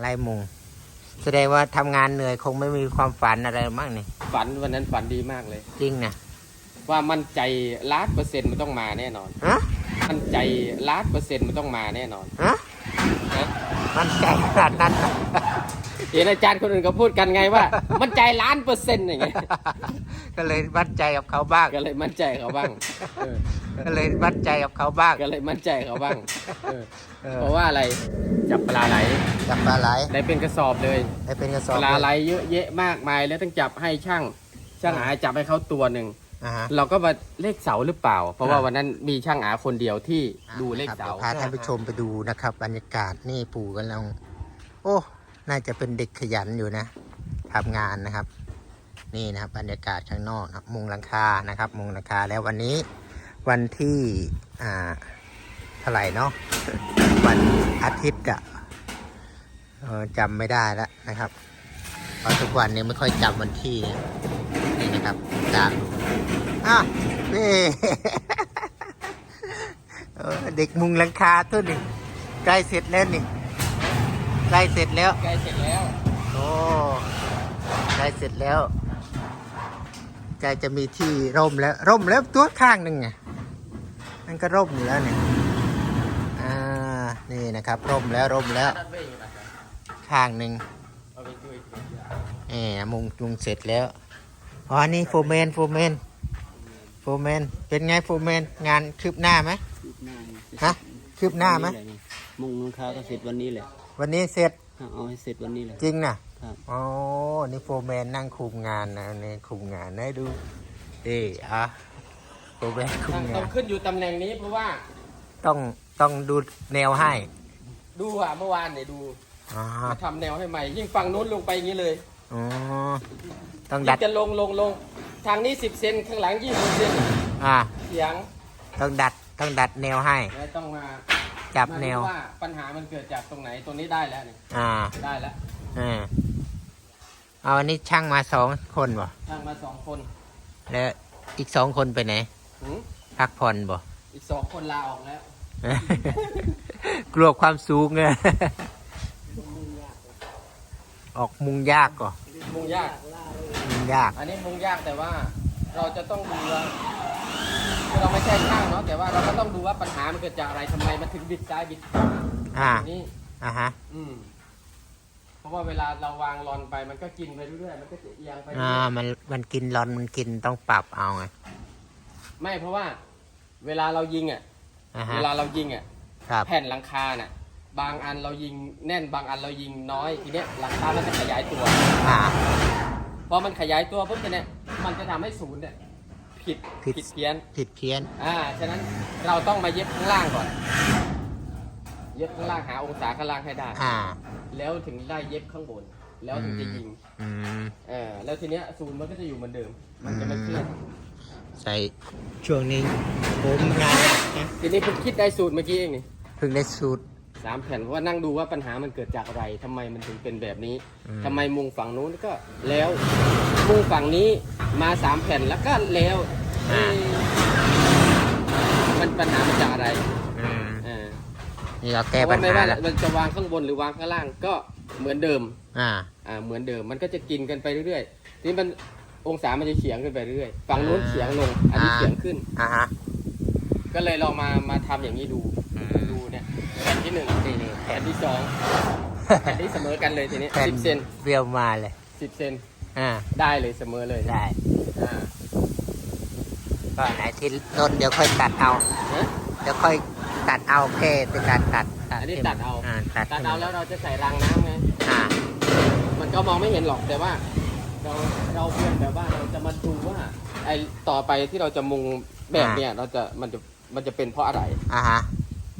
ไล่มุง แสดงว่าทำงานเหนื่อยคงไม่มีความฝันอะไรมั่งนี่ ฝันวันนั้นฝันดีมากเลย จริงนะว่ามั่นใจล้านเปอร์เซ็นต์มันต้องมาแน่นอน ฮะมั่นใจล้านเปอร์เซ็นต์มันต้องมาแน่นอนฮะนะมันใจขนาดนั้นนะ เห็นอาจารย์คนอื่นก็พูดกันไงว่า มั่นใจล้านเปอร์เซ็นต์อย่างเงี้ยก็เลยมั่นใจกับเขาบ้าง ก็เลยมั่นใจเขาบ้างเออก็เลยมั่นใจกับเขาบ้างก็เลยมั่นใจเขาบ้างเออเออเพราะว่าอะไรจับปลาไหลจับปลาไหลได้เป็นกระสอบเลย ให้เป็นกระสอปบลาไหลเยอะแยะมากมายแล้วต้องจับให้ช่าง ช่างอาจับให้เขาตัวหนึ่งอ่าฮะ เราก็มาเลขเสาหรือเปล่า เพราะว่าอ่า วันนั้นมีช่างอาคนเดียวที่ดูเลขเสา ครับดี๋ยวพาท่านผู้ชมไปดูนะครับ บรรยากาศนี่ปู่กำลัง โอ้ น่าจะเป็นเด็กขยันอยู่นะทำงานนะครับ นี่นะครับบรรยากาศข้างนอกนะครับมุงหลังคานะครับ มุงหลังคาแล้ววันนี้วันที่อ่าเท่าไหร่เนาะวันอาทิตย์อะจำไม่ได้แล้วนะครับเพราะทุกวันนี้ไม่ค่อยจำวันที่นี่นะครับตามอะนี่เด็กมุงหลังคาตัวนี่ใกล้เสร็จแล้วนี่ ใกล้เสร็จแล้ว ใกล้เสร็จแล้ว โอ้ใกล้เสร็จแล้วใกล้จะมีที่ร่มแล้ว ร่มแล้วตัวข้างหนึ่งไงนั่นก็ร่มอยู่แล้วเนี่ยอ่านี่นะครับ ร่มแล้วร่มแล้ว ข้างหนึ่งเอ๋มุงมุงเสร็จแล้วอ๋อนี่โฟร์แมนโฟร์แมนโฟร์แมนเป็นไงโฟร์แมนงานคืบหน้าไหมฮะคืบหน้าไหมมุงนุงค้าก็เสร็จวันนี้แหละ วันนี้เสร็จเอาให้เสร็จวันนี้แหละจริงนะครับ อ๋อ นี่โฟร์แมนนั่งคุมงานนะนี่คุมงานให้ดู เอออะโฟร์แมนคุมต้งาอน งขึ้นอยู่ตำแหน่งนี้เพราะว่าต้องต้องดูแนวให้ดูอะเมื่อวานเนี่ยดูอ๋อมาทำแนวให้ใหม่ ยิ่งฝั่งนู้นลงไปอย่างนี้เลยอ๋อต้องยิ่ดัด งจะลงลงลง ทางนี้สิบเซนข้างหลังยี่สิบเซนอ่า เสียงต้องดัดต้องดัดแนวให้ แล้วต้องมา จับมาแนวดูว่าปัญหามันเกิดจากตรงไหนตรงนี้ได้แล้วเนี่ยอ่าได้แล้วอ่าเอาอันนี้ช่างมาสองคนบ่ทางมาสองคนแล้วอีกสองคนไปไหน หืมพักผ่อนบ่ อีกสองคนลาออกแล้วกลัวความสูงเลยออกมุงยากก่อมุงยาก มุงยาก อันนี้มุงยากแต่ว่าเราจะต้องดูว่า คือเราไม่ใช่ช่างเนาะแต่ว่าเราก็ต้องดูว่าปัญหามันเกิดจากอะไรทำไมมันถึงบิดซ้ายบิดขวาอ่านี่อ่าฮะ อืมเพราะว่าเวลาเราวางรอนไปมันก็กินไปเรื่อยๆมันก็จะเอียงไปเรื่อ่า อยมันมันกินร้อนมันกินต้องปรับเอาไงๆไม่เพราะว่า เวลาเรายิงอะ อ่าฮะเวลาเรายิงอะ ครับ แผ่นหลังคาน่ะ บางอันเรายิงแน่นบางอันเรายิงน้อยทีเนี้ยหลังคามันจะขยายตัว อ่า พอมันขยายตัวปุ๊บเนี่ยมันจะทำให้ศูนย์เนี่ย ผิดผิด ผิดเพี้ยนผิดเพี้ยน อ่าฉะนั้นเราต้องมาเย็บข้างล่างก่อน เย็บข้างล่างหาองศาข้างล่างให้ได้ อ่า แล้วถึงได้เย็บข้างบน แล้วถึงจะยิงอืม เออแล้วทีเนี้ยศูนย์มันก็จะอยู่เหมือนเดิม มันจะไม่เคลื่อน ใส่ช่วงนี้ผมงานหนักนะทีนี้เพิ่งคิดได้สูตรเมื่อกี้เองนี่เพิ่งได้สูตร สามแผ่นเพราะว่านั่งดูว่าปัญหามันเกิดจากอะไรทำไมมันถึงเป็นแบบนี้อืมทำไมมุงฝั่งนู้นก็แล้วมุงฝั่งนี้มาสามแผ่นแล้วก็แล้วเอ๊ะมันปัญหามันจากอะไรอืมเออนี่เราเพแก้ราะปัว่าญไม่หาว่าแล้วมันจะวางข้างบนหรือวางข้างล่างก็เหมือนเดิม อ่า อ่าเหมือนเดิมมันก็จะกินกันไปเรื่อยๆทีนี้มันองศามันจะเฉียงขึ้นไปเรื่อยๆฝั่งนู้นเฉียงลงอันนี้อ่า เฉียงขึ้น อ่าฮะก็เลยลองมามาทำอย่างนี้ดูอืมดูเนี่ย แผ่นที่หนึ่งนี่นี่แผ่นที่สองแผ่นที่เสมอกันเลยทีนี้แผ่นสิบเซนเปรี้ยวมาเลย สิบเซนอ่า ได้เลยเสมอเลยได้อ่าก็ไหนที่ต้นเดี๋ยวค่อยตัดเอาฮะเดี๋ยวค่อยตัดเอาแค่เป็นการตัดอันนี้ให้มัตัดเอา อ่าตัดตัดให้เอามันแล้วเราจะใส่รางน้ำไง อ่ามันก็มองไม่เห็นหรอกแต่ว่า เราเราเพียงแต่ว่าเราจะมาดูว่าไอต่อไปที่เราจะมุงแบบเนี้ยเราจะมันจะมันจะเป็นเพราะอะไรอ่าฮะ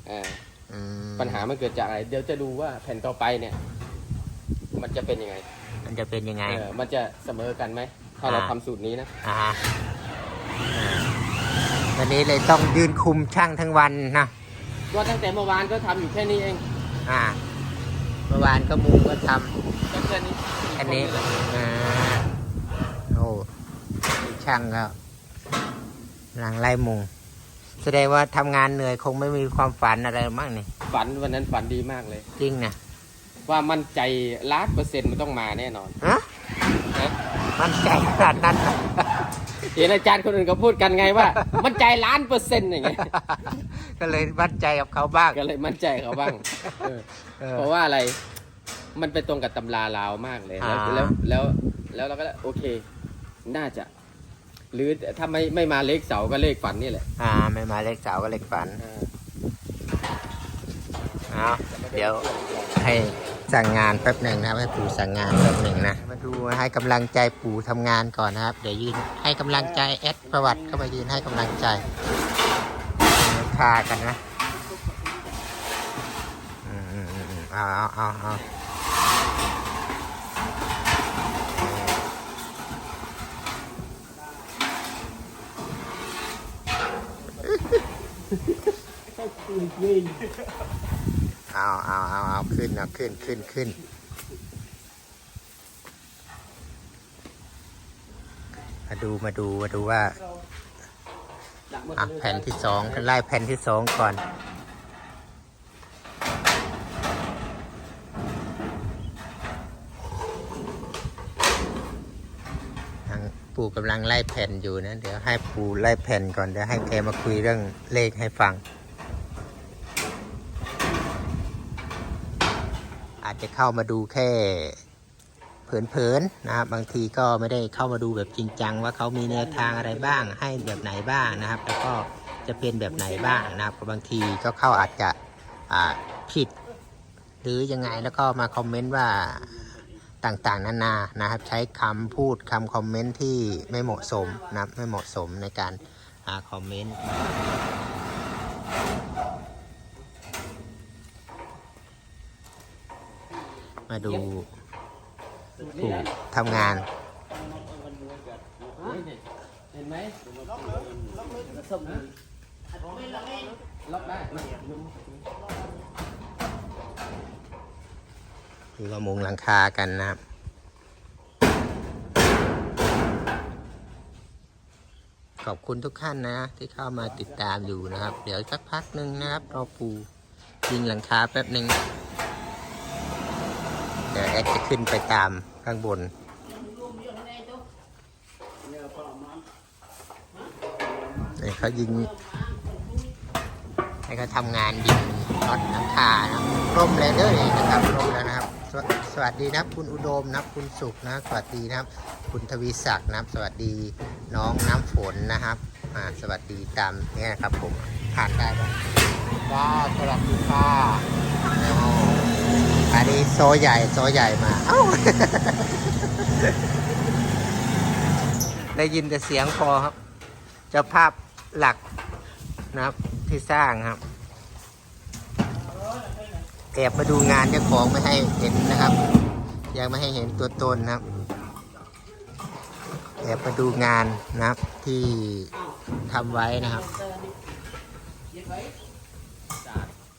เออ อืมปัญหามันเกิดจากอะไร เดี๋ยวจะดูว่าแผ่นต่อไปเนี่ย มันจะเป็นยังไงมันจะเป็นยังไง เออมันจะเสมอกันไหมถ้าเราอ่า ทำสูตรนี้นะอ่าฮะอ่าวันนี้เลยต้องยืนคุมช่างทั้งวันนะ ก็ตั้งแต่เมื่อวานก็ทำอยู่แค่นี้เองอ่า เมื่อวานก็มุงก็ทก็แค่นี้ำอันนี้อ่าโอ้ช่างก็หลังไล่มุง แสดงว่าทำงานเหนื่อยคงไม่มีความฝันอะไรมั่งนี่ฝันวันนั้นฝันดีมากเลย จริงนะว่ามั่นใจล้านเปอร์เซ็นต์มันต้องมาแน่นอนฮะนะมันใจขนาดนั้นเห็นอาจารย์คนอื่นก็พูดกันไงว่า มั่นใจล้านเปอร์เซ็นต์อย่างเงี้ยก็เลยวัดใจกับเขาบ้างก็เลยมั่นใจเขาบ้างเออเออ เพราะว่าอะไรมันไปตรงกับตำราลาวมากเลยแล้วอ่า แล้วแล้วแล้วเราก็โอเค น่าจะ หรือถ้าไม่ไม่มาเลขเสาก็เลขฝันนี่แหละอ่าไม่มาเลขสาวก็เลขฝันอ่าเอาเดี๋ยวให้สั่งงานแป๊บหนึ่งนะครับให้ปู่สั่งงานแป๊บหนึ่งนะมาดูให้กำลังใจปู่ทำงานก่อนนะครับ เดี๋ยวยืนให้กำลังใจแอดประวัติเข้ามายืนให้กำลังใจคากันนะอืมอืมอืมอืมเอาเอาเอาเอา เอาเอาเอาเอาขึ้นเอาขึ้นขึ้นขึ้นมาดูมาดูมาดูว่าอะแผ่นที่สองไล่แผ่นที่สองก่อนปู่กำลังไล่แผ่นอยู่นะ เดี๋ยวให้ปู่ไล่แผ่นก่อน เดี๋ยวให้แกมาคุยเรื่องเลขให้ฟัง อา จจะเข้ามาดูแค่เผินๆนะครับ บางทีก็ไม่ได้เข้ามาดูแบบจริงจัง ว่าเขามีแนวทางอะไรบ้าง ให้แบบไหนบ้างนะครับ แล้วก็จะเป็นแบบไหนบ้างนะครับบางทีก็เข้าอาจจะผิด หรือยังไงแล้วก็มาคอมเมนต์ว่าต่างๆ นานานะครับ ใช้คำพูดคำคอมเมนต์ที่ไม่เหมาะสมนะครับไม่เหมาะสมในการอคอมเมนต์ มาดูปู่ทำงาน เห็นไหมล็อกเลยล็อกเลยล็อกได้คือว่ามุงหลังคากันนะครับขอบคุณทุกท่านนะที่เข้ามาติดตามอยู่นะครับ เดี๋ยวสักพักหนึ่งนะครับรอปูยิงหลังคาแป๊บหนึ่งเดี๋ยวแอดจะขึ้นไปตามข้างบนนี่เขายิง ให้เขาทำงานยิงน็อตหลังคานะร่มเลยเลยนะครับร่มแล้วนะครับสวสวัสดีนะครับคุณอุดมนะครับคุณสุขนะสวัสดีนะครับ คุณทวีศักดิ์นะครับสวัสดีน้องน้ำฝนนะครับอ่าสวัสดีตามเนี่ยนะครับผมผ่านได้ปะได้สวัสดีค่ะ อ๋ออันนี้โซใหญ่โซใหญ่มา เอ้า ได้ยินแต่เสียงพอครับ เจ้าภาพหลักนะครับที่สร้างครับแอบมาดูงานเจ้าของไม่ให้เห็นนะครับ ยังไม่ให้เห็นตัวตนนะครับแอบมาดูงานนะครับที่ทำไว้นะครับ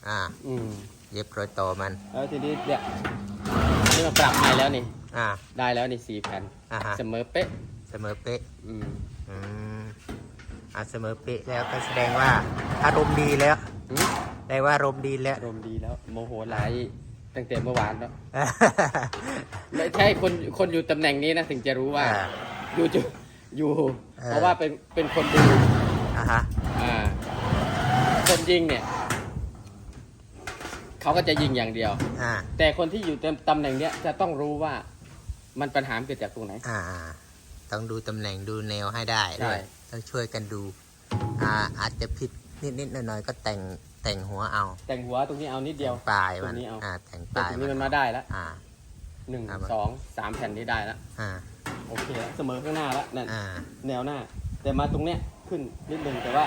อ่า อืม เย็บรอยต่อมัน แล้วทีนี้เนี่ยนี่มาปรับใหม่แล้วนี่ อ่า ได้แล้วนี่สี่แผ่นอ่าฮะ เสมอเป๊ะ เสมอเป๊ะ อืมอืมอ่าเสมอเป๊ะแล้วก็แสดงว่าอารมณ์ดีแล้วหืมแปลว่าอารมณ์ดีแล้ว อารมณ์ดีแล้ว โมโหหลายตั้งแต่เมื่อวานแล้วไม่ใช่คนคนอยู่ตำแหน่งนี้นะถึงจะรู้ว่า อ่า อยู่จุอยู่ เออ เพราะว่าเป็นเป็นคนดูอ่าฮะ อ่า คนยิงเนี่ย เขาก็จะยิงอย่างเดียว อ่า แต่คนที่อยู่ตำแหน่งเนี้ยจะต้องรู้ว่ามันปัญหามันเกิดจากตรงไหน อ่า ต้องดูตำแหน่งดูแนวให้ได้ใช่ ด้วยต้องช่วยกันดู อ่า อาจจะผิดนิดๆหน่อยๆก็แต่งแต่งหัวเอาแต่งหัวตรงนี้เอานิดเดียว แต่งปลายมันตรงนี้เอา อ่า แต่งปแต่ลายตรงนี้มันมาได้แล้วอ่า หนึ่งครับสองสามแผ่นนี้ได้แล้วอ่า โอเคแล้วเสมอข้างหน้าแล้วนั่นอ่า แนวหน้า แต่มาตรงเนี้ยขึ้นนิดนึงแต่ว่า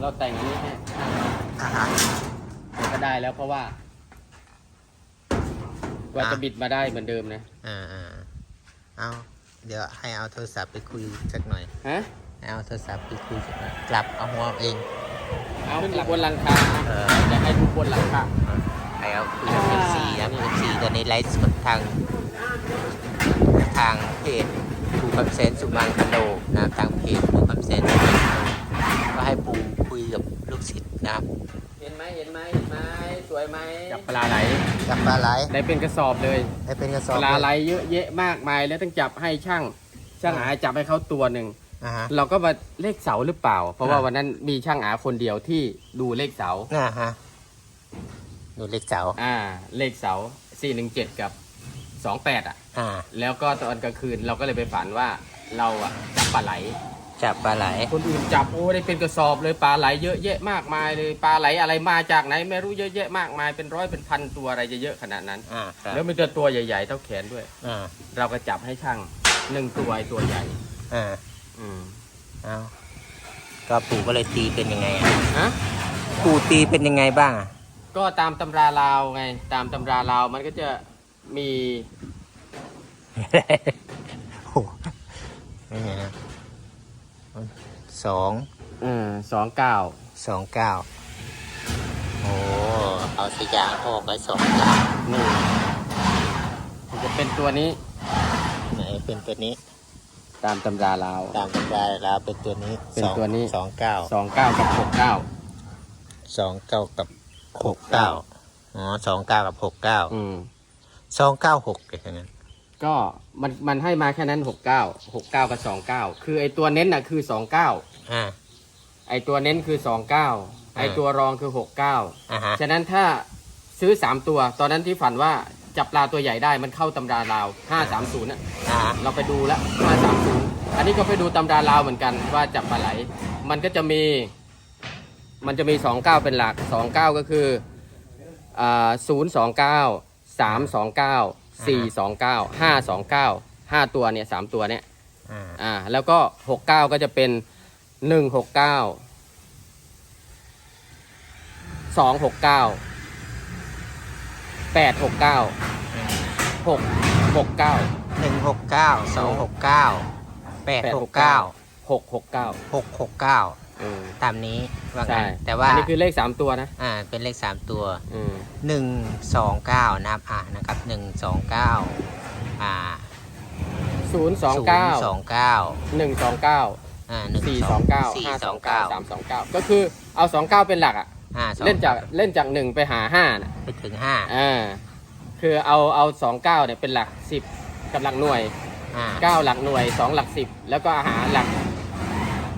เราแต่งอันนี้ให้อ่าฮะ มันก็ได้แล้วเพราะว่า กว่าจะบิดมาได้เหมือนเดิมนะ อ่าอ่าเอาเดี๋ยวให้เอาโทรศัพท์ไปคุยสักหน่อย ฮะ ให้เอาโทรศัพท์ไปคุยสักหน่อยกลับเอาหัวเอาเองเอาขึ้นบนหลังคาเออ จะให้ดูบนหลังคา ให้เอาคุยกับเอฟซีครับเอฟซีตอนนี้ไลฟ์สดทางทางเพจปูคำเซนสุมังคโนนะครับทางเพจปูคำเซนสุมังคโนก็ให้ปูคุยกับลูกศิษย์นะครับเห็นไหมเห็นไหมเห็นไหมสวยไหมจับปลาไหล จับปลาไหลได้เป็นกระสอบเลยได้เป็นกระสปอบลาไหลเลยเยอะแยะมากมายแล้วต้องจับให้ช่าง ช่างอาจับให้เขาตัวหนึ่ง อ่าฮะ เราก็มาเลขเสาหรือเปล่า เพราะว่าอ่า วันนั้นมีช่างอาคนเดียวที่ดูเลขเสา อ่าฮะดูเล็กเสาอ่า เลขเสา 417 กับ 28 อะ อ่า แล้วก็ตอนกลางคืนเราก็เลยไปฝันว่าเราอะจับปลาไหล จับปลาไหล คนอื่นจับโอ้ได้เป็นกระสอบเลยปลาไหลเยอะแยะมากมายเลยปลาไหลอะไรมาจากไหนไม่รู้เยอะแยะมากมายเป็นร้อยเป็นพันตัวอะไรจะเยอะขนาดนั้น อ่าครับแล้วมีแต่ตัวใหญ่ๆเท่าแขนด้วย อ่าเราก็จับให้ช่างหนึ่งตัวไอ้ตัวใหญ่ อ่าอืมเอาก็ปู่ก็เลยตีเป็นยังไงอะฮะ ปู่ตีเป็นยังไงบ้างอะก็ตามตำราลาวไง ตามตำราลาวมันก็จะมี โอ้โหนี่ไงนะ สองอืมสองเก้าสองเก้าโอ้เอาสยามออกไว้สองเก้านี่มันจะเป็นตัวนี้ไหนเป็นตัวนี้ตามตำราลาวตามกันได้แล้วเป็นตัวนี้เป็นตัวนี้สองเก้าสองเก้ากับหกเก้าสองเก้ากับหกเก้าอ๋อสองเก้ากับหกเก้าอืมสองเก้าหกเลยทั้งนั้น ก็มันมันให้มาแค่นั้นหกเก้าหกเก้ากับสองเก้าคือไอตัวเน้นน่ะคือสองเก้าอ่า ไอตัวเน้นคือสองเก้าไอตัวรองคือหกเก้าอ่าฮะ ฉะนั้นถ้าซื้อสามตัว ตอนนั้นที่ฝันว่าจับปลาตัวใหญ่ได้มันเข้าตำราลาวห้าสามศูนย์ะอ่าฮะเราไปดูแล้วห้าสามศูนย์อันนี้ก็ไปดูตำราลาวเหมือนกันว่าจับปลาไหล มันก็จะมี มันจะมีสองเก้าเป็นหลักสองเก้าก็คืออ่าศูนย์สองเก้าสามสองเก้า สี่สองเก้าห้าสองเก้าห้าตัวเนี่ยสามตัวเนี่ยอ่าอ่า แล้วก็หกเก้าก็จะเป็นหนึ่งหกเก้าสองหกเก้าแปดหกเก้าหกหกเก้าหนึ่งหกเก้าสองหกเก้าแปดหกเก้าหกหกเก้าหกหกเก้า อืม ตามนี้ว่าใช่งั้นแต่ว่าอันนี้คือเลขสามตัวนะอ่าเป็นเลขสามตัว อืมหนึ่งสองเก้านะครับอ่านะครับหนึ่งสองเก้าอ่าศูนย์สองเก้าสองเก้าหนึ่งสองเก้าอ่าหนึ่งสี่สองเก้าสี่ห้าสสอองงเก้าเก้าสามสองเก้าก็คือเอาสองเก้าเป็นหลักอะอ่าสองเล่นจากเล่นจากหนึ่งไปหาห้าน่ะไปถึงห้าอ่าคือเอาเอาสองเก้าเนี่ยเป็นหลักสิบกับหลักหน่วยอ่าเก้าหลักหน่วยสองหลักสิบแล้วก็หาหลัก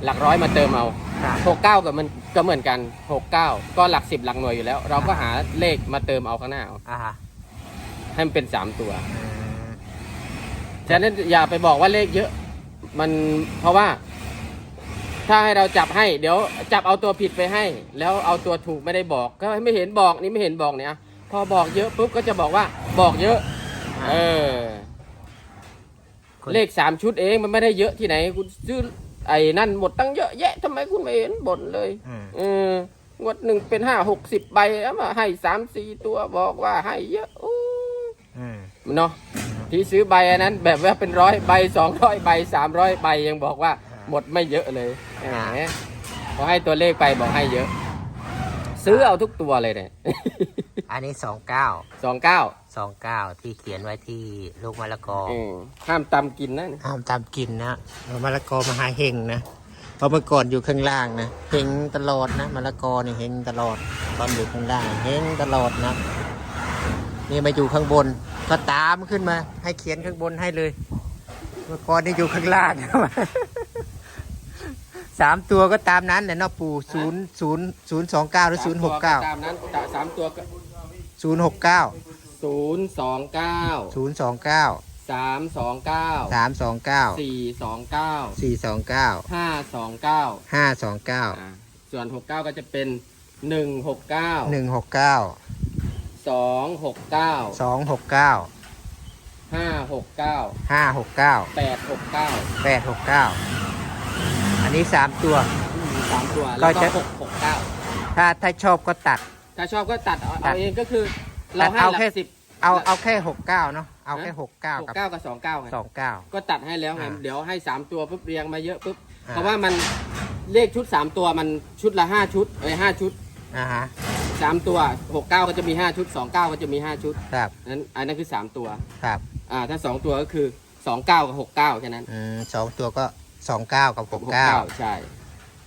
หลักร้อยมาเติมเอาครับ หกเก้ากับมันก็เหมือนกันหกเก้าก็หลักสิบหลักหน่วยอยู่แล้ว เราก็หาเลขมาเติมเอาข้างหน้าเอาอ่าฮะให้มันเป็นสามตัวอืมฉะนั้นอย่าไปบอกว่าเลขเยอะ มันเพราะว่า ถ้าให้เราจับให้ เดี๋ยวจับเอาตัวผิดไปให้ แล้วเอาตัวถูกไม่ได้บอก ก็ไม่เห็นบอกนี่ไม่เห็นบอกเนี่ยพอบอกเยอะปุ๊บก็จะบอกว่าบอกเยอะ เออคนเลขสามชุดเองมันไม่ได้เยอะที่ไหน คุณซื้อ ไอ้นั่นหมดตั้งเยอะแยะทำไมคุณไม่เห็นบ่นเลยอืม เอองวดหนึ่งเป็นห้าหกสิบใบแล้วมาให้สามสี่ตัวบอกว่าให้เยอะอู้อืมเนาะที่ซื้อใบอันนั้น แบบว่าเป็นร้อยใบสองร้อยใบสามร้อยใบยังบอกว่าหมดไม่เยอะเลยแหมพอให้ตัวเลขไปบอกให้เยอะ ซื้อเอาทุกตัวเลยเนี่ย อันนี้สองเก้าสองเก้า สองเก้าที่เขียนไว้ที่ลูกมะละกอห้ามตำกินนะ ห้ามตามกินนะมะละกอมหาเฮงนะเพราะเมื่อก่อนอยู่ข้างล่างนะเฮงตลอดนะมะละกอนี่เฮงตลอด ตอนอยู่ข้างล่างเฮงตลอดนะนี่มาอยู่ข้างบน ก็ตามขึ้นมา ให้เขียนข้างบนให้เลย เมื่อก่อนนี่อยู่ข้างล่าง สามตัวก็ตามนั้นแหละเนาะปู่ศูนย์ศูนย์ศูนย์สองเก้าหรือศูนย์หกเก้าตามนั้นสามตัวก็ศูนย์หกเก้า ศูนย์สองเก้าศูนย์สองเก้าสามสองเก้าสามสองเก้าสี่สองเก้าสี่สองเก้าห้าสองเก้าห้าสองเก้าส่วนหกเก้าก็จะเป็นหนึ่งหกเก้าหนึ่งหกเก้าสองหกเก้าสองหกเก้าห้าหกเก้าห้าหกเก้าแปดหกเก้าแปดหกเก้าอันนี้สามตัวสามตัวก็แล้วก็จะหกหกเก้าถ้าถ้าชอบก็ตัด ถ้าชอบก็ตัดเอาตัเอาดเองก็คือ เราตัดให้เอาหลัแค่ กสิบ เอาเอาแค่หกเก้าเนาะเอาแค่หกเก้าหกกับเก้ากับสองเก้าไงสองเก้า ก็ตัดให้แล้วไงอ่าเดี๋ยวให้สามตัวปุ๊บเรียงมาเยอะปุ๊บอ่า เพราะว่ามันเลขชุดสามตัวมันชุดละห้าชุดเอ้ยห้าชุดอ่าฮะสามตัวหกเก้าก็จะมีห้าชุดสองเก้าก็จะมีห้าชุดครับนั้นอันนั้นคือสามตัวครับอ่าถ้าสองตัวก็คือสองเก้ากับหกเก้าแค่นั้นอืมสองตัวก็สองเก้ากับหกเก้าใช่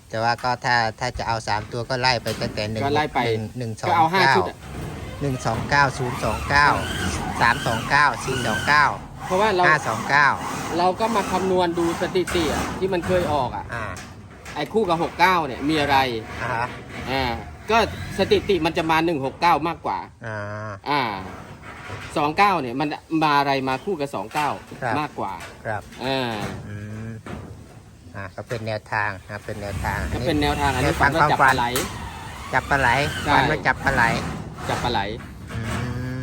แต่ว่าก็ถ้าถ้าจะเอาสามตัวก็ไล่ไปตั้งแต่หนึ่งก็ไล่ไป หนึ่งหนึ่งสองก็เอาห้าเก้าชุดอะ หนึ่งสองเก้าศูนย์สองเก้าสามสองเก้าสี่สองเก้าเพราะว่าเราห้าสองเก้าเราก็มาคำนวณดูสถิติอะที่มันเคยออกอะอ่าไอ้คู่กับ69เนี่ยมีอะไรอ่าฮะอ่าก็สถิติมันจะมา169มากกว่า อ่า อ่า29เนี่ยมันมาอะไรมาคู่กับครับ29มากกว่าครับอ่าอืมอ่าก็เป็นแนวทางนะครับเป็นแนวทางก็เป็นแนวทางอันนี้ให้ฟัฝังนว่าจับความฝัปนลาไหล จับปลาไหลใช่ ฝันว่าจับปลาไหล จับปลาไหลอืม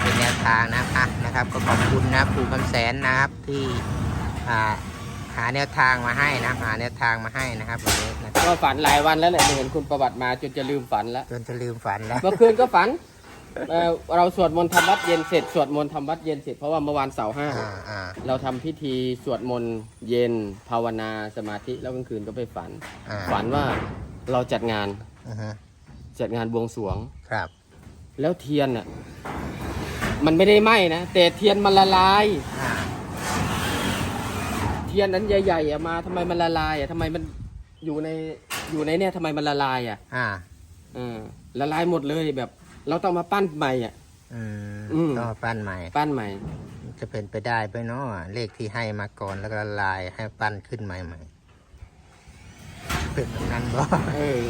เป็นแนวทางนะอะนะครับ ก็ขอบคุณนะปู่คำแสนนะครับที่อ่าหาแนวทางมาให้นะหาแนวทางมาให้นะครับวันนี้นะครับก็ฝันหลายวันแล้วแหละไม่เห็นคุณประวัติมาจนจะลืมฝันแล้วจนจะลืมฝันแล้ว เมื่อคืนก็ฝันเอ่อเราสวดมนต์ทำวัดเย็นเสร็จสวดมนต์ทำวัดเย็นเสร็จเพราะว่าเมื่อวานเสาร์ห้าอ่าอ่าเราทำพิธีสวดมนต์เย็นภาวนาสมาธิแล้วกลางคืนก็ไปฝัน อ่าฝันว่าเราจัดงาน อือฮึ จัดงานบวงสรวง ครับ แล้วเทียนอะ มันไม่ได้ไหม้นะแต่เทียนมันละลาย อ่า เทียนนั้นใหญ่ๆอะมาทำไมมันละลายอะทำไมมันอยู่ในอยู่ในเนี่ยทำไมมันละลายอะอ่าเออละลายหมดเลยแบบ เราต้องมาปั้นใหม่อะ อืมอืมก็มาปั้นใหม่ ปั้นใหม่ จะเป็นไปได้ไหมเนาะเลขที่ให้มาก่อนแล้วก็ละลายให้ปั้นขึ้นใหม่ใหม่เป็นแบบนั้นบ่ เออ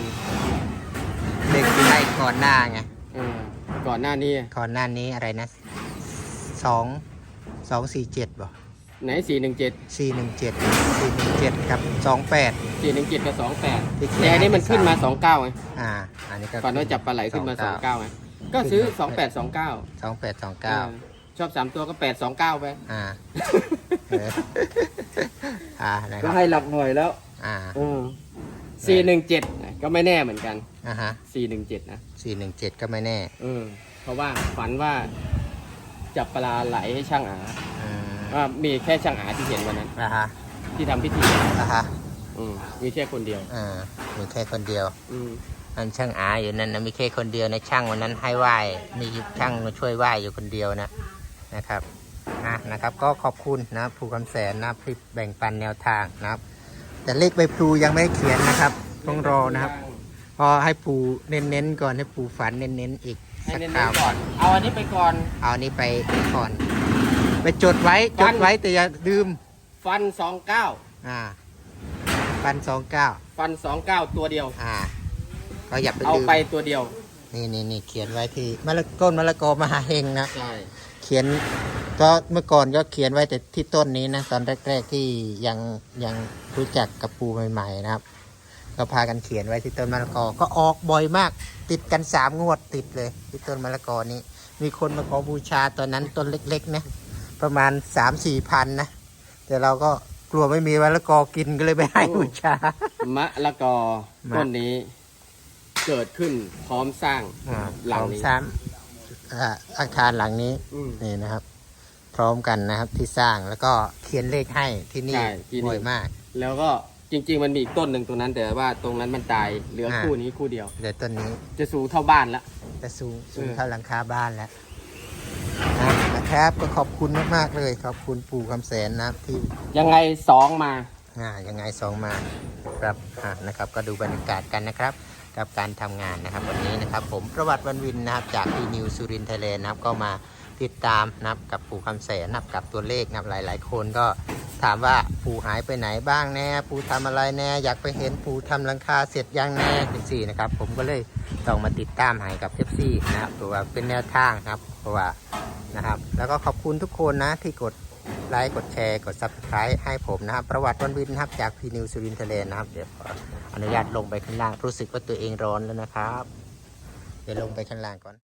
เลขที่ให้ก่อนหน้าไงเออก่อนหน้านี้ ก่อนหน้านี้อะไรนะสองสองสี่เจ็ดบ่ไหนสี่หนึ่งเจ็ดสี่หนึ่งเจ็ดสี่หนึ่งเจ็ดกับสองแปดสี่หนึ่งเจ็ดกับสองแปดที่เขียนแต่อันนี้มันขึ้นมาสองเก้าไงอ่า อันนี้ก็ฝันว่าจับปลาไหลขึ้นมาสองเก้าไงก็ซื้อสองแปดสองเก้าสองแปดสองเก้าชอบสามตัวก็แปดสองเก้าไปอ่าเอออ่านะคก็รับให้หลักหน่วยแล้ว อ่า สี่หนึ่งเจ็ดก็ไม่แน่เหมือนกันอ่าฮะสี่หนึ่งเจ็ดนะสี่หนึ่งเจ็ดก็ไม่แน่ เออ เพราะว่าฝันว่าจับปลาไหลให้ช่างอาอืมว่ามีแค่ช่างอาที่เห็นวันนั้น อ่าฮะที่ทำพิธีอ่าฮะอืมมีแค่คนเดียว อ่ามีแค่คนเดียว อืมนั่นช่างอาอยู่นั่นนะมีแค่คนเดียวในะช่างวันนั้นให้ไหว้มีช่างมาช่วยไหว้อยู่คนเดียวนะนะครับอะนะครับ ก็ขอบคุณนะครับภูคำแสนนะครับที่แบ่งปันแนวทางนะครับ แต่เลขใบพลูยังไม่ได้เขียนนะครับ ต้องรอนะครับ พอให้ปูเน้นๆก่อนให้ปูฝันเน้นๆอีกให้สักเน้นคราวๆก่อน เอาอันนี้ไปก่อน เอาอันนี้ไปก่อน ไปจดไว้จดไว้แต่อย่าลืมฟันสองเก้าอ่าปันสองเก้าฟันสองเก้าตัวเดียว อ่า ก็อย่าไปเอาลืมไปตัวเดียว นี่นี่นี่เขียนไว้ที่มะละก้นมะละกอมหาเฮงนะ ใช่ เขียนก็เมื่อก่อนก็เขียนไว้แต่ที่ต้นนี้นะตอนแรก ๆที่ยังยังรู้จักกับปูใหม่ๆนะครับ ก็พากันเขียนไว้ที่ต้นมะละกอ ก็ออกบ่อยมาก ติดกันสามงวดติดเลย ที่ต้นมะละกอนี้ มีคนมาขอบูชาตอนนั้นต้นเล็กๆนะประมาณสามสี่พันนะแต่เราก็กลัวไม่มีมะละกอกินก็เลยไปให้บูชามะละกอมะต้นนี้ เกิดขึ้นพร้อมสร้างอ่าหลังของนี้สาม อ่าอาคารหลังนี้อืม นี่นะครับ พร้อมกันนะครับที่สร้างแล้วก็เขียนเลขให้ที่นี่ใช่ที่นี่ บ่อยมาก แล้วก็จริง ๆ มันมีอีกต้นหนึ่งตรงนั้น แต่ว่าตรงนั้นมันตายเหลืออ่าคู่นี้คู่เดียว เดี๋ยวต้นนี้จะสูงเท่าบ้านละ จะสูงสูงเออเท่าหลังคาบ้านแล้วนะนะครับก็ขอบคุณมากๆเลยขอบคุณปู่คำแสนนะครับที่ ยังไงสองมา อ่ายังไงสองมาครับอ่านะครับ ก็ดูบรรยากาศกันนะครับ กับการทำงานนะครับวันนี้นะครับผมประวัติวันวินนะครับจากพีนิวสุรินทร์ไทยแลนด์นะครับก็มาติดตามนะครับกับปู่คำแสนนะครับกับตัวเลขนะครับหลาย ๆ คนก็ถามว่าปู่หายไปไหนบ้างแน่ปู่ทำอะไรแน่อยากไปเห็นปู่ทำหลังคาเสร็จยังแน่เป็นสี่นะครับผมก็เลยต้องมาติดตามให้กับเอฟซีนะครับเพราะว่าเป็นแนวทางครับเพราะว่านะครับแล้วก็ขอบคุณทุกคนนะที่กด ไลค์กดแชร์กด subscribe ให้ผมนะครับ ประวัติวันวินนะครับจากพีนิวสุรินทร์ทะเลนะครับ เดี๋ยวขออนุญาตลงไปข้างล่างรู้สึกว่าตัวเองร้อนแล้วนะครับ เดี๋ยวลงไปข้างล่างก่อน